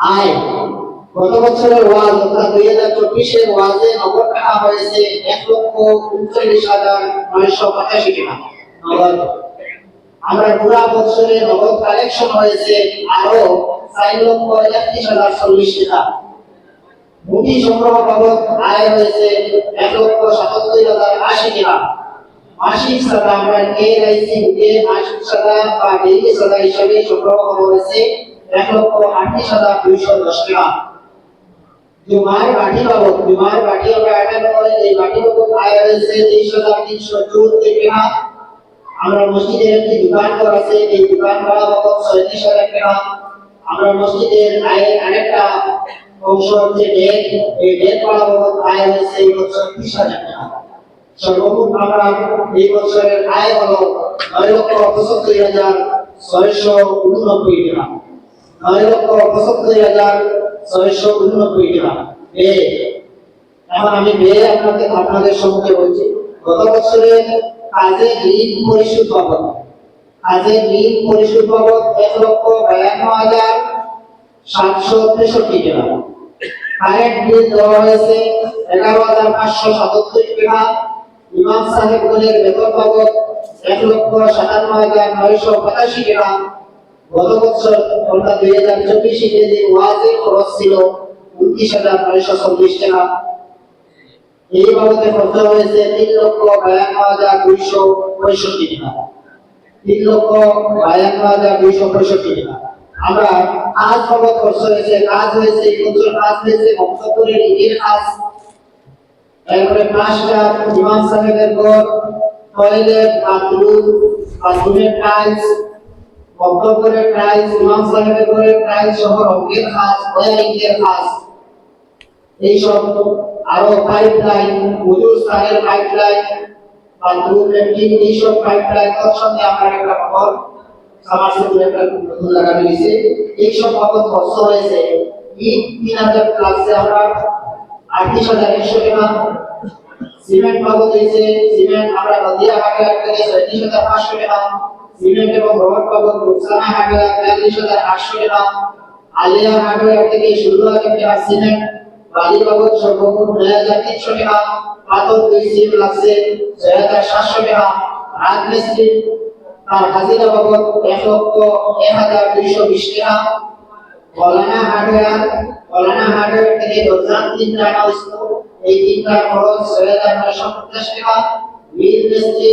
এক লক্ষ হয়েছে হাজার চল্লিশ টাকা। মুদি সংগ্রহ আয় হয়েছে এক লক্ষ সাতাত্তর হাজার আশি টাকা। মাসিক সাদা আমরা কে মাসিক সাদা বা ডেইলি সাদা হিসাবে সংগ্রহ হয়েছে এক লক্ষ আটত্রিশ হাজার দুইশো দশ টাকা। বাটি বাবদ জুমার বাটি আমরা এই বাটি বাবদ আয় হয়েছে তেইশ হাজার তিনশো আমরা মসজিদের একটি দোকান করেছে এই হাজার টাকা। মসজিদের আয়ের আরেকটা অংশ হচ্ছে ডেট এই ডেট ভাড়া বাবদ আয় হয়েছে এই বছর ত্রিশ হাজার টাকা। সর্বমোট আমরা এই বছরের আয় হলো নয় লক্ষ পঁচাত্তর হাজার ছয়শো উননব্বই টাকা। নয় লক্ষ পঁচাত্তর হাজার ছয়শো উননব্বই টাকা। আমি মেয়ে, আপনাকে, আপনাদের সম্মুখে বলছি, গত বছরে কাজের ঋণ পরিশোধ বাবদ কাজের ঋণ পরিশোধ বাবদ এক লক্ষ বায়ান্ন হাজার সাতশো তেষট্টি টাকা। কারেন্ট বিল দেওয়া হয়েছে এগারো হাজার পাঁচশো সাতাত্তর টাকা। ইমাম সাহেবগণের বেতন বাবদ এক লক্ষ সাতান্ন হাজার নয়শো পঁচাশি টাকা। গত বছর অর্থাৎ দুই হাজার চব্বিশ ইংরেজি ওয়াজের খরচ ছিল উনত্রিশ হাজার নয়শো চল্লিশ টাকা, এই বাবদে খরচ হয়েছে তিন লক্ষ বায়ান্ন হাজার দুইশো পঁয়ষট্টি টাকা। তিন লক্ষ বায়ান্ন হাজার দুইশো পঁয়ষট্টি টাকা। আমরা কাজ বাবদ খরচ হয়েছে, কাজ হয়েছে বছর কাজ হয়েছে বংশপুরের ইটের কাজ। তারপরে প্লাস্টার ইমাম সাহেবের ঘর টয়লেট বাথরুম বাথরুমের টাইলস বক্তব্যের টাইলস ইমাম সাহেবের ঘরের টাইলস সহ রঙের কাজ ওয়ারিংয়ের কাজ এইসব আরও পাইপ লাইন মজুর স্থানের পাইপ লাইন বাথরুম ল্যাট্রিন এইসব পাইপ লাইন তৎসঙ্গে আমার একটা ঘর সামাজিক একটা নতুন লাগানো হয়েছে। এইসব বাবদ খরচ হয়েছে। তিন হাজার লাগছে আমরা আটত্রিশ হাজার একশো টাকা সিমেন্ট বাবদ হয়েছে সিমেন্ট আমরা নদিয়া হাটে থেকে ছয়ত্রিশ হাজার পাঁচশো টাকা। সিমেন্ট এবং রড বাবদ রুকসানা হাটে তেতাল্লিশ হাজার আটশো টাকা। আলিয়া হাটে থেকে ষোলো হাজার টাকা সিমেন্ট, বালি বাবদ সর্বমোট নয় হাজার তিনশো টাকা। পাথর, দুই সিম লাগছে, ছয় হাজার সাতশো টাকা। রাজমিস্ত্রি তার হাজিরা বাবদ এক লক্ষ এক হাজার দুইশো বিশ টাকা। কলানা হার্ডওয়্যার কলানা হার্ডওয়্যার থেকে দরজান তিনটা আনা হয়েছিল এই তিনটার খরচ হাজার নয়শো পঞ্চাশ টাকা মিল মিস্ত্রি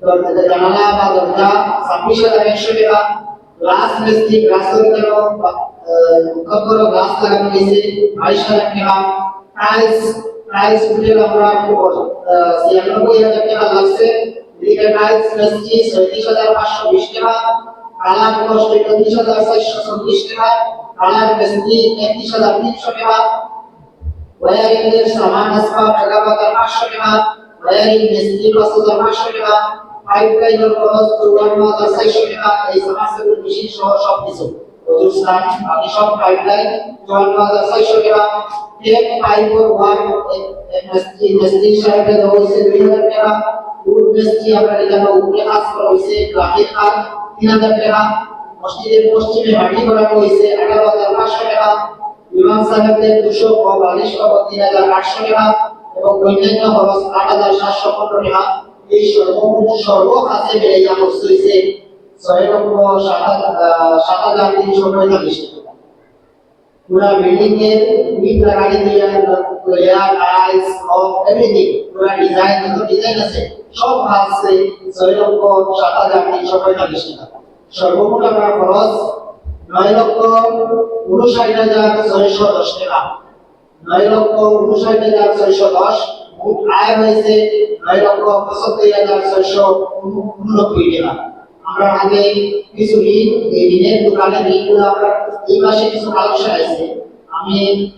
দরজা জানালা বা দরজা, ছাব্বিশ হাজার একশো টাকা গ্লাস মিস্ত্রি গ্লাসের জন্য মুখপর গ্লাস লাগানো হয়েছে, বাইশ হাজার টাকা টাইলস টাইলস উঠে আমরা ছিয়ানব্বই হাজার টাকা লাগছে। এদিকে টাইলস মিস্ত্রি ছয়ত্রিশ হাজার পাঁচশো বিশ টাকা। কালার কষ্ট একত্রিশ হাজার চারশো চল্লিশ টাকা। কালার মিস্ত্রি একত্রিশ হাজার তিনশো টাকা। ওয়ারিং এর সামান আসবাব এগারো হাজার পাঁচশো টাকা ওয়ারিং মিস্ত্রি পাঁচ হাজার পাঁচশো টাকা পাইপ লাইনের খরচ চুয়ান্ন হাজার চারশো টাকা এই সমস্ত মেশিন সহ সব কিছু প্রচুর স্থান বাকি সব পাইপ লাইন চুয়ান্ন হাজার চারশো টাকা টেপ পাইপ ও ওয়ার মিস্ত্রি সাহেবে দেওয়া হয়েছে দুই হাজার টাকা উড মিস্ত্রি আমরা এখানে উপরে কাজ করা হয়েছে গ্রাফিক কাজ, তিন হাজার টাকা মসজিদের পশ্চিমে মাটি করানো হয়েছে হাজার পাঁচশো টাকা ইমাম সাহেবদের দুশো বালিশ বাবদ তিন হাজার আটশো টাকা এবং অন্যান্য খরচ আট হাজার সাতশো পনেরো টাকা এই সর্বমোট সর্ব খাতে বেড়ে যা খরচ হয়েছে ছয় লক্ষ সাত হাজার তিনশো পঁয়তাল্লিশ পুরা লেয়ার টাইলস অফ এভরিথিং পুরা ডিজাইন যত ডিজাইন আছে, সব আছে ছয় লক্ষ সাত হাজার তিনশো পঁয়তাল্লিশ টাকা। সর্বমোট আমরা খরচ নয় লক্ষ উনষাট হাজার ছয়শো দশ টাকা। নয় লক্ষ উনষাট হাজার ছয়শো দশ। মোট আয় হয়েছে নয় লক্ষ পঁচাত্তর হাজার ছয়শো উননব্বই টাকা। আমরা আগে কিছু ঋণ, এই ঋণের দোকানে ঋণগুলো আমরা এই মাসে কিছু কালেকশন আছে। আমি